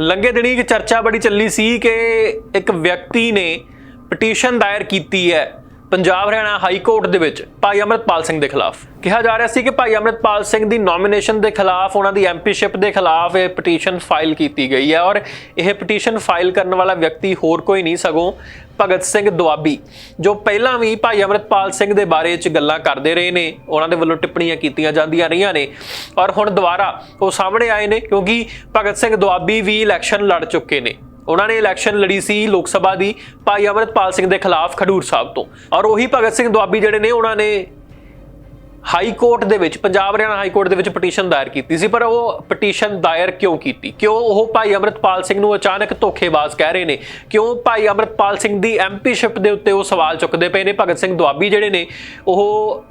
ਲੰਗੇ ਦਿਨੀ ਇੱਕ ਚਰਚਾ ਬੜੀ ਚੱਲੀ ਸੀ ਕਿ ਇੱਕ ਵਿਅਕਤੀ ਨੇ ਪਟੀਸ਼ਨ ਦਾਇਰ ਕੀਤੀ ਹੈ। ਪੰਜਾਬ ਹਰਿਆਣਾ ਹਾਈ ਕੋਰਟ ਦੇ ਵਿੱਚ ਭਾਈ ਅਮਰਤਪਾਲ ਸਿੰਘ ਦੇ ਖਿਲਾਫ। ਕਿਹਾ ਜਾ ਰਿਹਾ ਸੀ ਕਿ ਭਾਈ ਅਮਰਤਪਾਲ ਸਿੰਘ ਦੀ ਨੋਮੀਨੇਸ਼ਨ ਦੇ ਖਿਲਾਫ, ਉਹਨਾਂ ਦੀ ਐਮਪੀਸ਼ਿਪ ਦੇ ਖਿਲਾਫ ਇਹ ਪਟੀਸ਼ਨ ਫਾਈਲ ਕੀਤੀ ਗਈ ਹੈ ਔਰ ਇਹ ਪਟੀਸ਼ਨ ਫਾਈਲ ਕਰਨ ਵਾਲਾ ਵਿਅਕਤੀ ਹੋਰ ਕੋਈ ਨਹੀਂ, ਸਗੋਂ ਭਗਤ ਸਿੰਘ ਦੁਆਬੀ, ਜੋ ਪਹਿਲਾਂ ਵੀ ਭਾਈ ਅਮਰਤਪਾਲ ਸਿੰਘ ਦੇ ਬਾਰੇ ਚ ਗੱਲਾਂ ਕਰਦੇ ਰਹੇ ਨੇ, ਉਹਨਾਂ ਦੇ ਵੱਲੋਂ ਟਿੱਪਣੀਆਂ ਕੀਤੀਆਂ ਜਾਂਦੀਆਂ ਰਹੀਆਂ ਨੇ ਔਰ ਹੁਣ ਦੁਬਾਰਾ ਉਹ ਸਾਹਮਣੇ ਆਏ ਨੇ ਕਿਉਂਕਿ ਭਗਤ ਸਿੰਘ ਦੁਆਬੀ ਵੀ ਇਲੈਕਸ਼ਨ ਲੜ ਚੁੱਕੇ ਨੇ। ਉਹਨਾਂ ਨੇ ਇਲੈਕਸ਼ਨ ਲੜੀ ਸੀ ਲੋਕ ਸਭਾ ਦੀ, ਭਾਈ ਅਮਰਤਪਾਲ ਸਿੰਘ ਦੇ ਖਿਲਾਫ ਖਡੂਰ ਸਾਹਿਬ ਤੋਂ। ਔਰ ਉਹੀ ਭਗਤ ਸਿੰਘ ਦੁਆਬੀ ਜਿਹੜੇ ਨੇ, ਉਹਨਾਂ ਨੇ ਹਾਈ ਕੋਰਟ ਦੇ ਵਿੱਚ, ਪੰਜਾਬ ਹਰਿਆਣਾ ਹਾਈ ਕੋਰਟ ਦੇ ਵਿੱਚ ਪਟੀਸ਼ਨ ਦਾਇਰ ਕੀਤੀ ਸੀ, ਪਰ ਉਹ ਪਟੀਸ਼ਨ ਦਾਇਰ ਕਿਉਂ ਕੀਤੀ? ਕਿਉਂ ਉਹ ਭਾਈ ਅਮਰਤਪਾਲ ਸਿੰਘ ਨੂੰ ਅਚਾਨਕ ਧੋਖੇਬਾਜ਼ ਕਹਿ ਰਹੇ ਨੇ? ਕਿਉਂ ਭਾਈ ਅਮਰਤਪਾਲ ਸਿੰਘ ਦੀ ਐਮਪੀਸ਼ਿਪ ਦੇ ਉੱਤੇ ਉਹ ਸਵਾਲ ਚੁੱਕਦੇ ਪਏ ਨੇ? ਭਗਤ ਸਿੰਘ ਦੁਆਬੀ ਜਿਹੜੇ ਨੇ, ਉਹ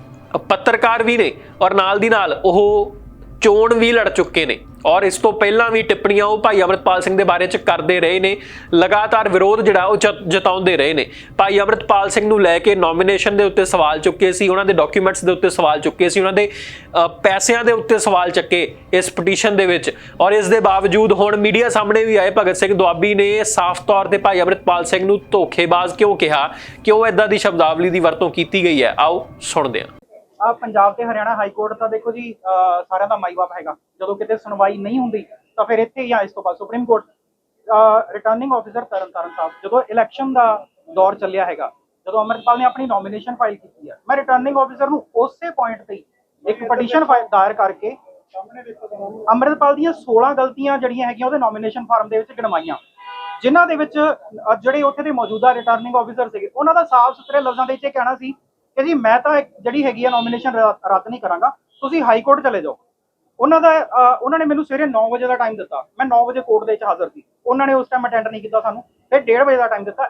ਪੱਤਰਕਾਰ ਵੀ ਨੇ, ਔਰ ਨਾਲ ਦੀ ਨਾਲ ਉਹ ਚੋਣ ਵੀ ਲੜ ਚੁੱਕੇ ਨੇ ਔਰ ਇਸ ਤੋਂ ਪਹਿਲਾਂ ਵੀ ਟਿੱਪਣੀਆਂ ਉਹ ਭਾਈ ਅਮਰਤਪਾਲ ਸਿੰਘ ਦੇ ਬਾਰੇ ਚ ਕਰਦੇ ਰਹੇ ਨੇ, ਲਗਾਤਾਰ ਵਿਰੋਧ ਜਿਹੜਾ ਉਹ ਜਤ- ਜਤਾਉਂਦੇ ਰਹੇ ਨੇ। ਭਾਈ ਅਮਰਤਪਾਲ ਸਿੰਘ ਨੂੰ ਲੈ ਕੇ ਨੋਮੀਨੇਸ਼ਨ ਦੇ ਉੱਤੇ ਸਵਾਲ ਚੁੱਕੇ ਸੀ, ਉਹਨਾਂ ਦੇ ਡਾਕੂਮੈਂਟਸ ਦੇ ਉੱਤੇ ਸਵਾਲ ਚੁੱਕੇ ਸੀ, ਉਹਨਾਂ ਦੇ ਪੈਸਿਆਂ ਦੇ ਉੱਤੇ ਸਵਾਲ ਚੱਕੇ ਇਸ ਪਟੀਸ਼ਨ ਦੇ ਵਿੱਚ। ਔਰ ਇਸ ਦੇ ਬਾਵਜੂਦ ਹੁਣ ਮੀਡੀਆ ਸਾਹਮਣੇ ਵੀ ਆਏ, ਭਗਤ ਸਿੰਘ ਦੁਆਬੀ ਨੇ ਸਾਫ਼ ਤੌਰ ਤੇ ਭਾਈ ਅਮਰਤਪਾਲ ਸਿੰਘ ਨੂੰ ਧੋਖੇਬਾਜ਼ ਕਿਉਂ ਕਿਹਾ? ਕਿਉਂ ਇਦਾਂ ਦੀ ਸ਼ਬਦਾਵਲੀ ਦੀ ਵਰਤੋਂ ਕੀਤੀ ਗਈ ਹੈ? ਆਓ ਸੁਣਦੇ ਹਾਂ। ਆ ਪੰਜਾਬ ਤੇ ਹਰਿਆਣਾ ਹਾਈ ਕੋਰਟ ਤਾਂ ਦੇਖੋ ਜੀ ਸਾਰਿਆਂ ਦਾ ਮਾਈ-ਬਾਪ ਹੈਗਾ। ਜਦੋਂ ਕਿਤੇ ਸੁਣਵਾਈ ਨਹੀਂ ਹੁੰਦੀ ਤਾਂ ਫਿਰ ਇੱਥੇ ਜਾਂ ਇਸ ਤੋਂ ਬਾਅਦ supreme court. Returning officer Tarntaran Sahib ਜਦੋਂ ਇਲੈਕਸ਼ਨ ਦਾ ਦੌਰ ਚੱਲਿਆ ਹੈਗਾ ਜਦੋਂ ਅਮਰਪਾਲ ਨੇ ਆਪਣੀ ਨੋਮੀਨੇਸ਼ਨ ਫਾਈਲ ਕੀਤੀ ਹੈ ਮੈਂ ਰਿਟਰਨਿੰਗ ਆਫੀਸਰ ਨੂੰ ਉਸੇ ਪੁਆਇੰਟ ਤੇ ਹੀ ਇੱਕ ਪਟੀਸ਼ਨ ਫਾਈਲ ਦਾਇਰ ਕਰਕੇ ਅੰਮ੍ਰਿਤਪਾਲ ਦੀਆਂ 16 ਗਲਤੀਆਂ ਜਿਹੜੀਆਂ ਹੈਗੀਆਂ ਉਹਦੇ ਨੋਮੀਨੇਸ਼ਨ ਫਾਰਮ ਦੇ ਵਿੱਚ ਗਿਣਵਾਈਆਂ। ਜਿਨ੍ਹਾਂ ਦੇ ਵਿੱਚ ਜਿਹੜੇ ਉੱਥੇ ਦੇ ਮੌਜੂਦਾ ਰਿਟਰਨਿੰਗ ਆਫੀਸਰ ਸੀਗੇ ਉਹਨਾਂ ਦਾ ਸਾਫ਼ ਸੁਥਰੇ ਲਫ਼ਜ਼ਾਂ ਦੇ ਵਿੱਚ ਇਹ ਕਹਿਣਾ ਸੀ ਕਿ ਮੈਂ ਤਾਂ ਇੱਕ ਜਿਹੜੀ ਹੈਗੀ ਆ ਨੋਮੀਨੇਸ਼ਨ ਰੱਦ ਨਹੀਂ ਕਰਾਂਗਾ। ਤੁਸੀਂ ਹਾਈ ਕੋਰਟ ਚਲੇ ਜਾਓ। ਉਹਨਾਂ ਦਾ ਉਹਨਾਂ ਨੇ ਮੈਨੂੰ ਸਵੇਰੇ 9 ਵਜੇ ਦਾ ਟਾਈਮ ਦਿੱਤਾ। ਮੈਂ 9 ਵਜੇ ਕੋਰਟ ਦੇ ਵਿੱਚ ਹਾਜ਼ਰ ਸੀ। ਉਹਨਾਂ ਨੇ ਉਸ ਟਾਈਮ ਅਟੈਂਡ ਨਹੀਂ ਕੀਤਾ ਸਾਨੂੰ। ਫਿਰ 1:30 ਵਜੇ ਦਾ ਟਾਈਮ ਦਿੱਤਾ।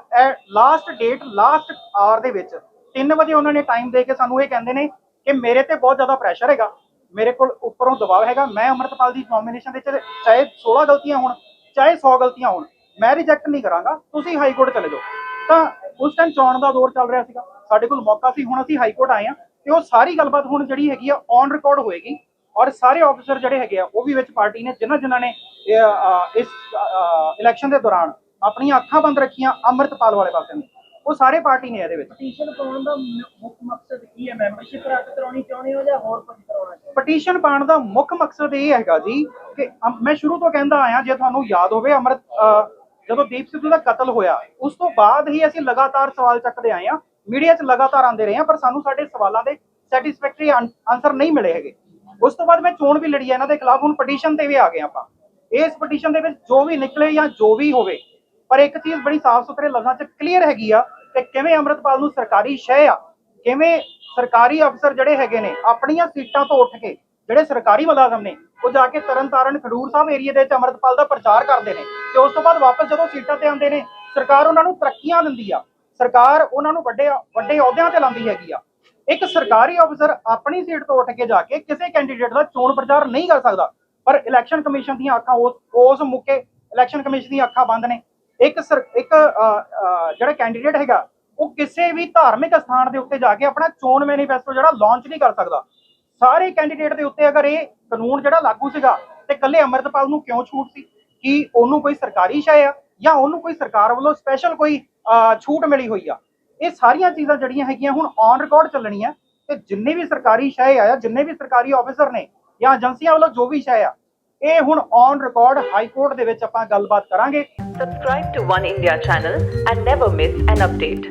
ਲਾਸਟ ਡੇਟ ਲਾਸਟ ਆਵਰ ਦੇ ਵਿੱਚ 3 ਵਜੇ ਉਹਨਾਂ ਨੇ ਟਾਈਮ ਦੇ ਕੇ ਸਾਨੂੰ ਇਹ ਕਹਿੰਦੇ ਨੇ ਕਿ ਮੇਰੇ ਤੇ ਬਹੁਤ ਜ਼ਿਆਦਾ ਪ੍ਰੈਸ਼ਰ ਹੈਗਾ। ਮੇਰੇ ਕੋਲ ਉੱਪਰੋਂ ਦਬਾਅ ਹੈਗਾ। ਮੈਂ ਅਮਰਤਪਾਲ ਦੀ ਨੋਮੀਨੇਸ਼ਨ ਦੇ ਵਿੱਚ ਚਾਹੇ 16 ਗਲਤੀਆਂ ਹੋਣ, ਚਾਹੇ 100 ਗਲਤੀਆਂ ਹੋਣ, ਮੈਂ ਰਿਜੈਕਟ ਨਹੀਂ ਕਰਾਂਗਾ। ਤੁਸੀਂ ਹਾਈ ਕੋਰਟ ਚਲੇ ਜਾਓ। ਤਾਂ ਉਸ ਟਾਈਮ ਚੋਣ ਦਾ ਦੌਰ ਚੱਲ ਰਿਹਾ ਸੀਗਾ। ਸਾਡੇ ਕੋਲ ਮੌਕਾ ਸੀ ਹੁਣ ਅਸੀਂ ਹਾਈ ਕੋਰਟ ਆਏ ਆ ਤੇ ਉਹ ਸਾਰੀ ਗੱਲਬਾਤ ਹੁਣ ਜਿਹੜੀ ਹੈਗੀ ਆ ਔਨ ਰਿਕਾਰਡ ਹੋਏਗੀ ਔਰ ਸਾਰੇ ਆਫੀਸਰ ਜਿਹੜੇ ਹੈਗੇ ਆ ਉਹ ਵੀ ਵਿੱਚ ਪਾਰਟੀ ਨੇ ਜਿਨ੍ਹਾਂ ਜਿਨ੍ਹਾਂ ਨੇ ਇਸ ਇਲੈਕਸ਼ਨ ਦੇ ਦੌਰਾਨ ਆਪਣੀਆਂ ਅੱਖਾਂ ਬੰਦ ਰੱਖੀਆਂ ਅੰਮ੍ਰਿਤਪਾਲ ਵਾਲੇ ਪਾਸੇ ਨੂੰ। ਉਹ ਸਾਰੇ ਪਾਰਟੀ ਨੇ ਇਹਦੇ ਵਿੱਚ। ਪਟੀਸ਼ਨ ਪਾਉਣ ਦਾ ਮੁੱਖ ਮਕਸਦ ਕੀ ਹੈ? ਮੈਂਬਰਸ਼ਿਪ ਰੱਦ ਕਰਾਉਣੀ ਚਾਹੁੰਦੇ ਹੋ ਜਾਂ ਹੋਰ ਕੁਝ ਕਰਾਉਣਾ ਚਾਹੁੰਦੇ ਪਟੀਸ਼ਨ ਪਾਉਣ ਦਾ ਮੁੱਖ ਮਕਸਦ ਇਹ ਹੈਗਾ ਜੀ ਕਿ ਮੈਂ ਸ਼ੁਰੂ ਤੋਂ ਕਹਿੰਦਾ ਆਇਆ ਜੇ ਤੁਹਾਨੂੰ ਯਾਦ ਹੋਵੇ ਅੰਮ੍ਰਿਤ ਜਦੋਂ ਦੀਪ ਸਿੱਧੂ ਦਾ ਕਤਲ ਹੋਇਆ, ਉਸ ਤੋਂ ਬਾਅਦ ਹੀ ਅਸੀਂ ਲਗਾਤਾਰ ਸਵਾਲ ਚੱਕਦੇ ਆਏ ਆ ਮੀਡੀਆ 'ਚ ਲਗਾਤਾਰ ਆਉਂਦੇ ਰਹੇ ਆ ਪਰ ਸਾਨੂੰ ਸਾਡੇ ਸਵਾਲਾਂ ਦੇ ਸੈਟੀਸਫੈਕਟਰੀ ਆਨਸਰ ਨਹੀਂ ਮਿਲੇ ਹੈਗੇ। ਉਸ ਤੋਂ ਬਾਅਦ ਮੈਂ ਚੋਣ ਵੀ ਲੜੀ ਆ ਇਹਨਾਂ ਦੇ ਖਿਲਾਫ, ਹੁਣ ਪਟੀਸ਼ਨ ਤੇ ਵੀ ਆ ਗਏ ਆਪਾਂ। ਇਸ ਪਟੀਸ਼ਨ ਦੇ ਵਿੱਚ ਜੋ ਵੀ ਨਿਕਲੇ ਜਾਂ ਜੋ ਵੀ ਹੋਵੇ, ਪਰ ਇੱਕ ਚੀਜ਼ ਬੜੀ ਸਾਫ਼ ਸੁਥਰੇ ਲਫ਼ਜ਼ਾਂ 'ਚ ਕਲੀਅਰ ਹੈਗੀ ਆ ਕਿ ਕਿਵੇਂ ਅੰਮ੍ਰਿਤਪਾਲ ਨੂੰ ਸਰਕਾਰੀ ਸ਼ੈ ਆ, ਕਿਵੇਂ ਸਰਕਾਰੀ ਅਫਸਰ ਜਿਹੜੇ ਹੈਗੇ ਨੇ, ਆਪਣੀਆਂ ਸੀਟਾਂ ਤੋਂ ਉੱਠ ਕੇ ਜਿਹੜੇ ਸਰਕਾਰੀ ਮੁਲਾਜ਼ਮ ਨੇ, ਉਹ ਜਾ ਕੇ ਤਰਨਤਾਰਨ ਖਡੂਰ ਸਾਹਿਬ ਏਰੀਆ ਦੇ ਵਿੱਚ ਅੰਮ੍ਰਿਤਪਾਲ ਦਾ ਪ੍ਰਚਾਰ ਕਰਦੇ ਨੇ ਤੇ ਉਸ ਤੋਂ ਬਾਅਦ ਵਾਪਸ ਜਦੋਂ ਸੀਟਾਂ ਤੇ ਆਉਂਦੇ ਨੇ, ਸਰਕਾਰ ਉਹਨਾਂ ਨੂੰ ਤਰੱਕੀਆਂ ਦਿੰਦੀ ਆ। ਸਰਕਾਰ ਉਹਨਾਂ ਨੂੰ ਵੱਡੇ ਵੱਡੇ ਅਹੁਦਿਆਂ ਤੇ ਲਾਉਂਦੀ ਹੈਗੀ ਆ। ਇੱਕ ਸਰਕਾਰੀ ਅਫਸਰ ਆਪਣੀ ਸੀਟ ਤੋਂ ਉੱਠ ਕੇ ਜਾ ਕੇ ਕਿਸੇ ਕੈਂਡੀਡੇਟ ਦਾ ਚੋਣ ਪ੍ਰਚਾਰ ਨਹੀਂ ਕਰ ਸਕਦਾ। ਪਰ ਇਲੈਕਸ਼ਨ ਕਮਿਸ਼ਨ ਦੀਆਂ ਅੱਖਾਂ ਉਸ ਉਸ ਮੁੱਕੇ ਇਲੈਕਸ਼ਨ ਕਮਿਸ਼ਨ ਦੀਆਂ ਅੱਖਾਂ ਬੰਦ ਨੇ। ਇੱਕ ਸਰ, ਇੱਕ ਜਿਹੜਾ ਕੈਂਡੀਡੇਟ ਹੈਗਾ, ਉਹ ਕਿਸੇ ਵੀ ਧਾਰਮਿਕ ਸਥਾਨ ਦੇ ਉੱਤੇ ਜਾ ਕੇ ਆਪਣਾ ਚੋਣ ਮੈਨੀਫੈਸਟੋ ਜਿਹੜਾ ਲਾਂਚ ਨਹੀਂ ਕਰ ਸਕਦਾ। ਸਾਰੇ ਕੈਂਡੀਡੇਟ ਦੇ ਉੱਤੇ ਅਗਰ ਇਹ ਕਾਨੂੰਨ ਜਿਹੜਾ ਲਾਗੂ ਸੀਗਾ ਤੇ ਕੱਲੇ ਅੰਮ੍ਰਿਤਪਾਲ ਨੂੰ ਕਿਉਂ ਛੂਟ ਸੀ? ਕਿ ਉਹਨੂੰ ਕੋਈ ਸਰਕਾਰੀ ਸ਼ੈ ਆ ਜਾਂ ਉਹਨੂੰ ਕੋਈ ਸਰਕਾਰ ਵੱਲੋਂ ਸਪੈਸ਼ਲ ਕੋਈ ਛੂਟ ਮਿਲੀ ਹੋਈ ਆ? ਇਹ ਸਾਰੀਆਂ ਚੀਜ਼ਾਂ ਜਿਹੜੀਆਂ ਹੈਗੀਆਂ ਹੁਣ ਔਨ ਰਿਕਾਰਡ ਚੱਲਣੀਆਂ ਤੇ ਜਿੰਨੇ ਵੀ ਸਰਕਾਰੀ ਸ਼ੈ ਆ ਜਿੰਨੇ ਵੀ ਸਰਕਾਰੀ ਆਫੀਸਰ ਨੇ ਜਾਂ ਏਜੰਸੀਆਂ ਵੱਲੋਂ ਜੋ ਵੀ ਸ਼ੈ ਆ, ਇਹ ਹੁਣ ਔਨ ਰਿਕਾਰਡ ਹਾਈ ਕੋਰਟ ਦੇ ਵਿੱਚ ਆਪਾਂ ਗੱਲਬਾਤ ਕਰਾਂਗੇ। Subscribe to One India channel and never miss an update.